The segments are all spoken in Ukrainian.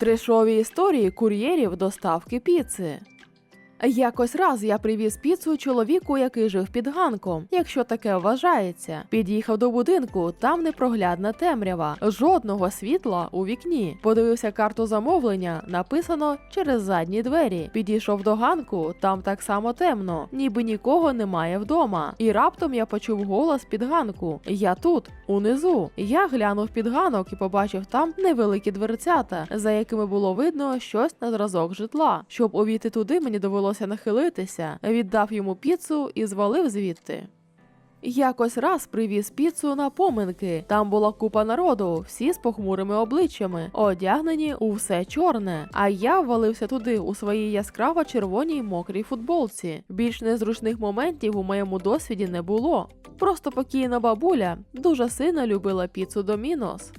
Трешові історії кур'єрів доставки піци. Якось раз я привіз піцу чоловіку, який жив під ганком, якщо таке вважається. Під'їхав до будинку, там непроглядна темрява, жодного світла у вікні. Подивився карту замовлення, написано через задні двері. Підійшов до ганку, там так само темно, ніби нікого немає вдома. І раптом я почув голос під ганку. Я тут, унизу. Я глянув під ганок і побачив там невеликі дверцята, за якими було видно щось на зразок житла. Щоб увійти туди, мені довелося нахилитися, віддав йому піцу і звалив звідти. Якось раз привіз піцу на поминки. Там була купа народу, всі з похмурими обличчями, одягнені у все чорне. А я ввалився туди у своїй яскраво червоній мокрій футболці. Більш незручних моментів у моєму досвіді не було. Просто покійна бабуля дуже сильно любила піцу Домінос.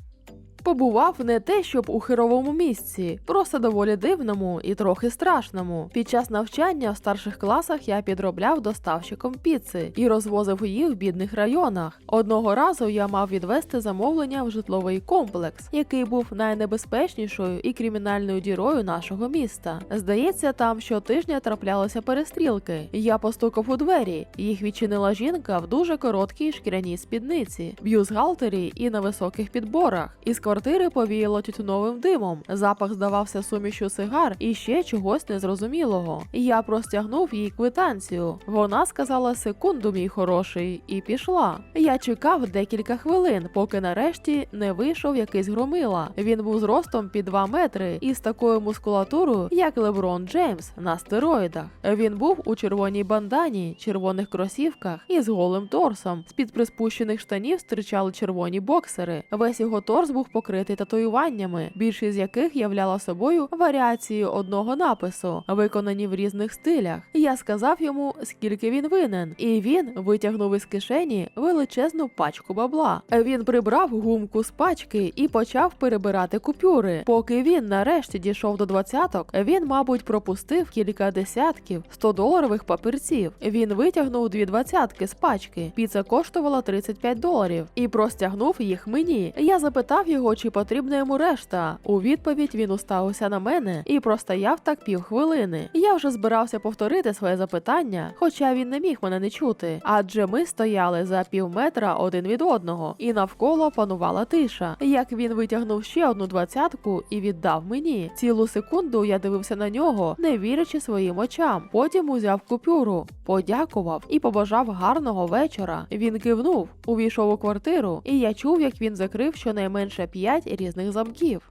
Побував не те, щоб у херовому місці, просто доволі дивному і трохи страшному. Під час навчання в старших класах я підробляв доставщиком піци і розвозив її в бідних районах. Одного разу я мав відвести замовлення в житловий комплекс, який був найнебезпечнішою і кримінальною дірою нашого міста. Здається, там щотижня траплялися перестрілки. Я постукав у двері. Їх відчинила жінка в дуже короткій шкіряній спідниці, б'юзгалтері і на високих підборах. Із квартири повіяло тютюновим димом. Запах здавався сумішю сигар і ще чогось незрозумілого. Я простягнув їй квитанцію. Вона сказала секунду, мій хороший, і пішла. Я чекав декілька хвилин, поки нарешті не вийшов якийсь громила. Він був зростом під 2 метри і з такою мускулатурою, як Леброн Джеймс на стероїдах. Він був у червоній бандані, червоних кросівках і з голим торсом. З під приспущених штанів стирчали червоні боксери. Весь його торс був покритий татуюваннями, більшість з яких являла собою варіації одного напису, виконані в різних стилях. Я сказав йому, скільки він винен, і він витягнув із кишені величезну пачку бабла. Він прибрав гумку з пачки і почав перебирати купюри. Поки він нарешті дійшов до двадцяток, він, мабуть, пропустив кілька десятків 100-доларових папірців. Він витягнув дві двадцятки з пачки. Піца коштувала 35 доларів і простягнув їх мені. Я запитав його, чи потрібна йому решта. У відповідь він уставився на мене і простояв так півхвилини. Я вже збирався повторити своє запитання, хоча він не міг мене не чути. Адже ми стояли за пів метра один від одного, і навколо панувала тиша. Як він витягнув ще одну двадцятку і віддав мені. Цілу секунду я дивився на нього, не вірячи своїм очам. Потім узяв купюру, подякував і побажав гарного вечора. Він кивнув, увійшов у квартиру, і я чув, як він закрив щонайменше п'ять різних замків.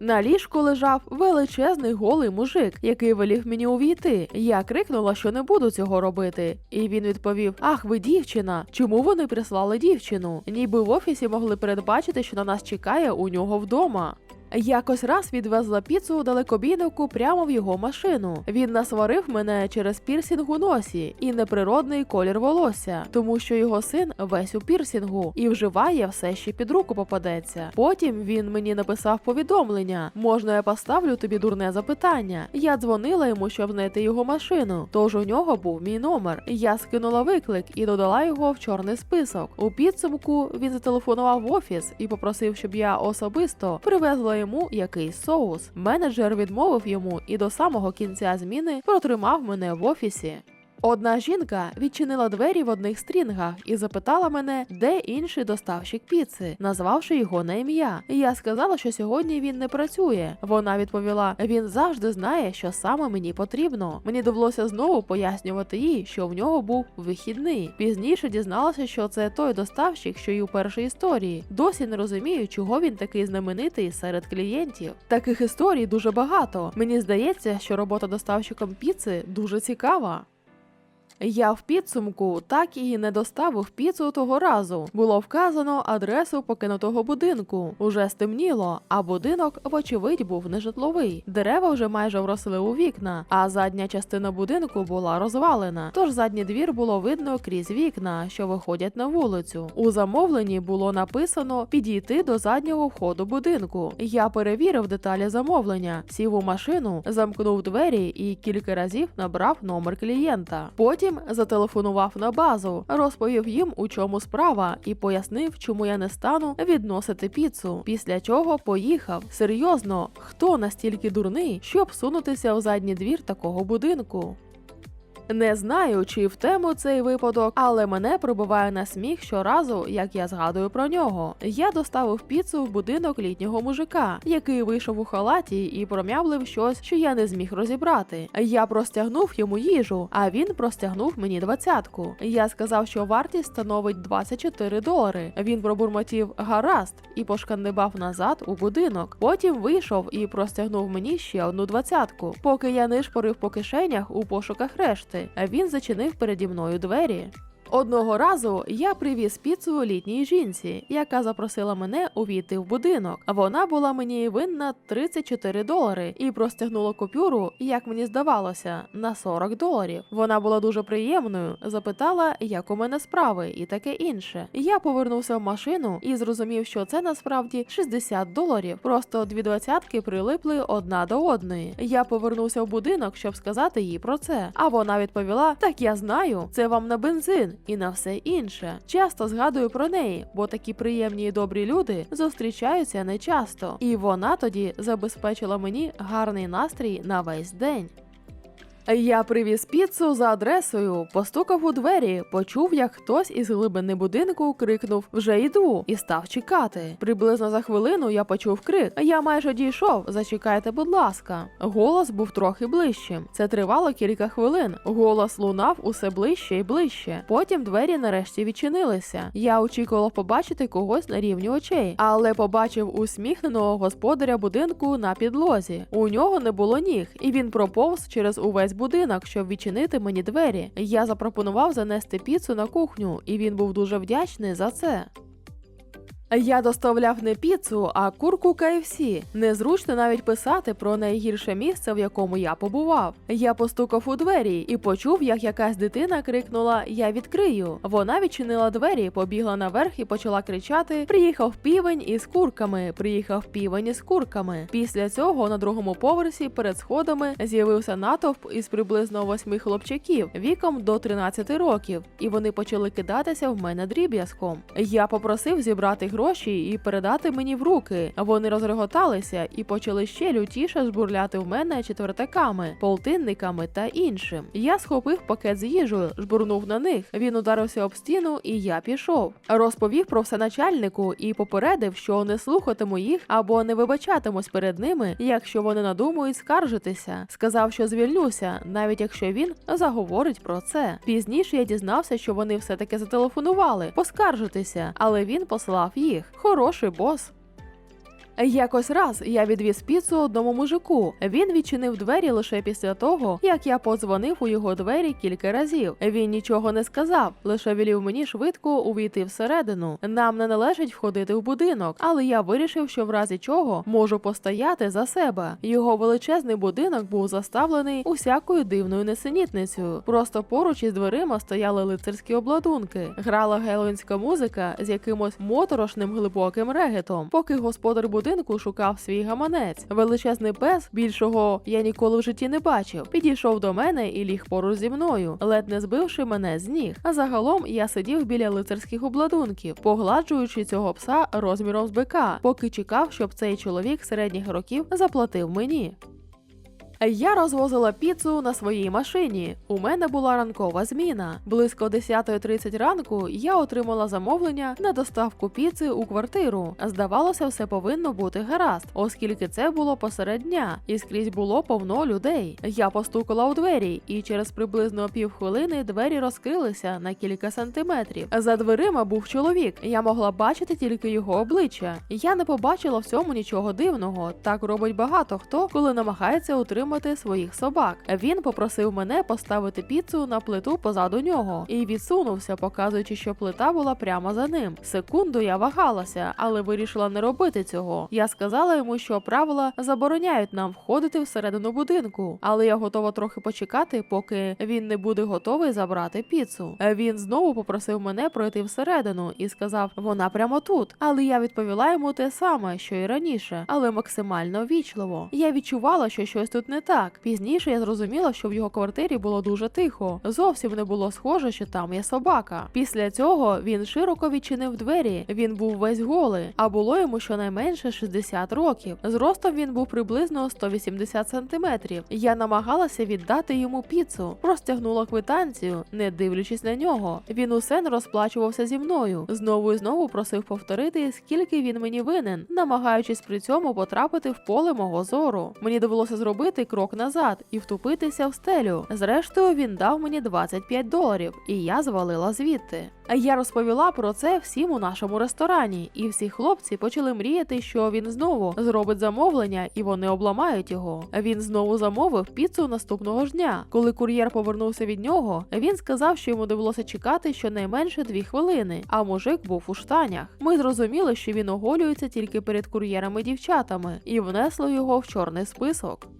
На ліжку лежав величезний голий мужик, який велів мені увійти. Я крикнула, що не буду цього робити. І він відповів: Ах, ви дівчина! Чому вони прислали дівчину? Ніби в офісі могли передбачити, що на нас чекає у нього вдома. Якось раз відвезла піцу далекобійнику прямо в його машину. Він насварив мене через пірсінг у носі і неприродний колір волосся, тому що його син весь у пірсінгу і вживає все, що під руку попадеться. Потім він мені написав повідомлення: можна я поставлю тобі дурне запитання. Я дзвонила йому, щоб знайти його машину. Тож у нього був мій номер. Я скинула виклик і додала його в чорний список. У підсумку він зателефонував в офіс і попросив, щоб я особисто привезла йому який соус. Менеджер відмовив йому і до самого кінця зміни протримав мене в офісі. Одна жінка відчинила двері в одних стрінгах і запитала мене, де інший доставщик піци, назвавши його на ім'я. Я сказала, що сьогодні він не працює. Вона відповіла: він завжди знає, що саме мені потрібно. Мені довелося знову пояснювати їй, що в нього був вихідний. Пізніше дізналася, що це той доставщик, що й у першій історії. Досі не розумію, чого він такий знаменитий серед клієнтів. Таких історій дуже багато. Мені здається, що робота доставщиком піци дуже цікава. Я в підсумку так і не доставив піцу того разу. Було вказано адресу покинутого будинку. Уже стемніло, а будинок, вочевидь, був нежитловий. Дерева вже майже вросли у вікна, а задня частина будинку була розвалена. Тож задній двір було видно крізь вікна, що виходять на вулицю. У замовленні було написано підійти до заднього входу будинку. Я перевірив деталі замовлення, сів у машину, замкнув двері і кілька разів набрав номер клієнта. Потім Потім зателефонував на базу, розповів їм, у чому справа, і пояснив, чому я не стану відносити піцу. Після чого поїхав. Серйозно, хто настільки дурний, щоб сунутися у задній двір такого будинку? Не знаю, чи в тему цей випадок, але мене пробиває на сміх щоразу, як я згадую про нього. Я доставив піцу в будинок літнього мужика, який вийшов у халаті і промявлив щось, що я не зміг розібрати. Я простягнув йому їжу, а він простягнув мені двадцятку. Я сказав, що вартість становить 24 долари. Він пробурмотів гаразд і пошкандибав назад у будинок. Потім вийшов і простягнув мені ще одну двадцятку. Поки я нишпорив по кишенях у пошуках решти, а він зачинив переді мною двері. Одного разу я привіз піцу літній жінці, яка запросила мене увійти в будинок. Вона була мені винна 34 долари і простягнула купюру, як мені здавалося, на 40 доларів. Вона була дуже приємною, запитала, як у мене справи, і таке інше. Я повернувся в машину і зрозумів, що це насправді 60 доларів. Просто дві двадцятки прилипли одна до одної. Я повернувся в будинок, щоб сказати їй про це. А вона відповіла: Так я знаю, це вам на бензин і на все інше. Часто згадую про неї, бо такі приємні і добрі люди зустрічаються нечасто. І вона тоді забезпечила мені гарний настрій на весь день. Я привіз піцу за адресою, постукав у двері, почув, як хтось із глибини будинку крикнув Вже йду і став чекати. Приблизно за хвилину я почув крик. Я майже дійшов. Зачекайте, будь ласка. Голос був трохи ближчим. Це тривало кілька хвилин. Голос лунав усе ближче і ближче. Потім двері нарешті відчинилися. Я очікував побачити когось на рівні очей, але побачив усміхненого господаря будинку на підлозі. У нього не було ніг, і він проповз через увесь будинок, щоб відчинити мені двері. Я запропонував занести піцу на кухню, і він був дуже вдячний за це. Я доставляв не піцу, а курку KFC. Незручно навіть писати про найгірше місце, в якому я побував. Я постукав у двері і почув, як якась дитина крикнула Я відкрию. Вона відчинила двері, побігла наверх і почала кричати: Приїхав півень із курками, приїхав півень із курками. Після цього на другому поверсі перед сходами з'явився натовп із приблизно восьми хлопчаків віком до 13 років, і вони почали кидатися в мене дріб'язком. Я попросив зібрати гроші і передати мені в руки. Вони розреготалися і почали ще лютіше жбурляти в мене четвертаками, полтинниками та іншим. Я схопив пакет з їжею, жбурнув на них. Він ударився об стіну, і я пішов. Розповів про все начальнику і попередив, що не слухатиму їх або не вибачатимусь перед ними, якщо вони надумають скаржитися. Сказав, що звільнюся, навіть якщо він заговорить про це. Пізніше я дізнався, що вони все таки зателефонували, поскаржитися, але він послав їх. Хороший бос. Якось раз я відвіз піцу одному мужику. Він відчинив двері лише після того, як я подзвонив у його двері кілька разів. Він нічого не сказав, лише велів мені швидко увійти всередину. Нам не належить входити в будинок, але я вирішив, що в разі чого можу постояти за себе. Його величезний будинок був заставлений усякою дивною несенітницею. Просто поруч із дверима стояли лицарські обладунки. Грала гелоїнська музика з якимось моторошним глибоким регетом, поки господар будинку шукав свій гаманець. Величезний пес, більшого я ніколи в житті не бачив, підійшов до мене і ліг поруч зі мною, ледь не збивши мене з ніг. А загалом я сидів біля лицарських обладунків, погладжуючи цього пса розміром з бика, поки чекав, щоб цей чоловік середніх років заплатив мені. Я розвозила піцу на своїй машині. У мене була ранкова зміна. Близько 10.30 ранку я отримала замовлення на доставку піци у квартиру. Здавалося, все повинно бути гаразд, оскільки це було посеред дня, і скрізь було повно людей. Я постукала у двері, і через приблизно півхвилини двері розкрилися на кілька сантиметрів. За дверима був чоловік. Я могла бачити тільки його обличчя. Я не побачила в цьому нічого дивного. Так робить багато хто, коли намагається утримати своїх собак. Він попросив мене поставити піцу на плиту позаду нього і відсунувся, показуючи, що плита була прямо за ним. Секунду я вагалася, але вирішила не робити цього. Я сказала йому, що правила забороняють нам входити всередину будинку, але я готова трохи почекати, поки він не буде готовий забрати піцу. Він знову попросив мене пройти всередину і сказав, вона прямо тут. Але я відповіла йому те саме, що і раніше, але максимально вічливо. Я відчувала, що щось тут не не так. Пізніше я зрозуміла, що в його квартирі було дуже тихо. Зовсім не було схоже, що там є собака. Після цього він широко відчинив двері. Він був весь голий, а було йому щонайменше 60 років. Зростом він був приблизно 180 сантиметрів. Я намагалася віддати йому піцу, простягнула квитанцію, не дивлячись на нього. Він усе не розплачувався зі мною. Знову і знову просив повторити, скільки він мені винен, намагаючись при цьому потрапити в поле мого зору. Мені довелося зробити крок назад і втупитися в стелю. Зрештою, він дав мені 25 доларів, і я звалила звідти. Я розповіла про це всім у нашому ресторані, і всі хлопці почали мріяти, що він знову зробить замовлення і вони обламають його. Він знову замовив піцу наступного ж дня. Коли кур'єр повернувся від нього, він сказав, що йому довелося чекати щонайменше дві хвилини, а мужик був у штанях. Ми зрозуміли, що він оголюється тільки перед кур'єрами-дівчатами, і внесли його в чорний список.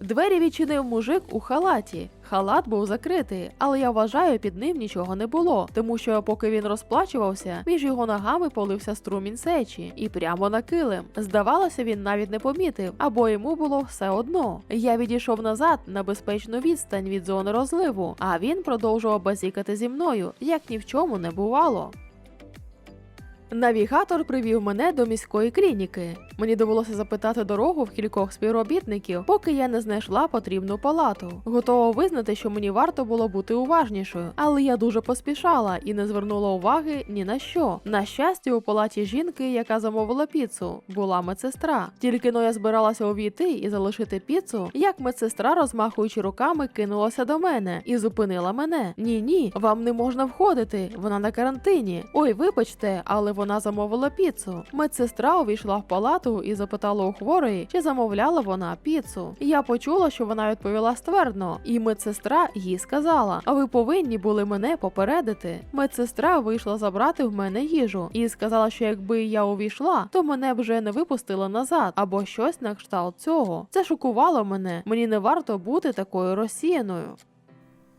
Двері відчинив мужик у халаті. Халат був закритий, але я вважаю, під ним нічого не було, тому що поки він розплачувався, між його ногами полився струмінь сечі і прямо на килим. Здавалося, він навіть не помітив, або йому було все одно. Я відійшов назад на безпечну відстань від зони розливу, а він продовжував базікати зі мною, як ні в чому не бувало. Навігатор привів мене до міської клініки. Мені довелося запитати дорогу в кількох співробітників, поки я не знайшла потрібну палату. Готова визнати, що мені варто було бути уважнішою, але я дуже поспішала і не звернула уваги ні на що. На щастя, у палаті жінки, яка замовила піцу, була медсестра. Тільки но я збиралася увійти і залишити піцу, як медсестра, розмахуючи руками, кинулася до мене і зупинила мене. Ні, ні, вам не можна входити. Вона на карантині. Ой, вибачте, але вона замовила піцу. Медсестра увійшла в палату і запитала у хворої, чи замовляла вона піцу. Я почула, що вона відповіла ствердно, і медсестра їй сказала: А ви повинні були мене попередити. Медсестра вийшла забрати в мене їжу і сказала, що якби я увійшла, то мене вже не випустили назад або щось на кшталт цього. Це шокувало мене. Мені не варто бути такою розсіяною.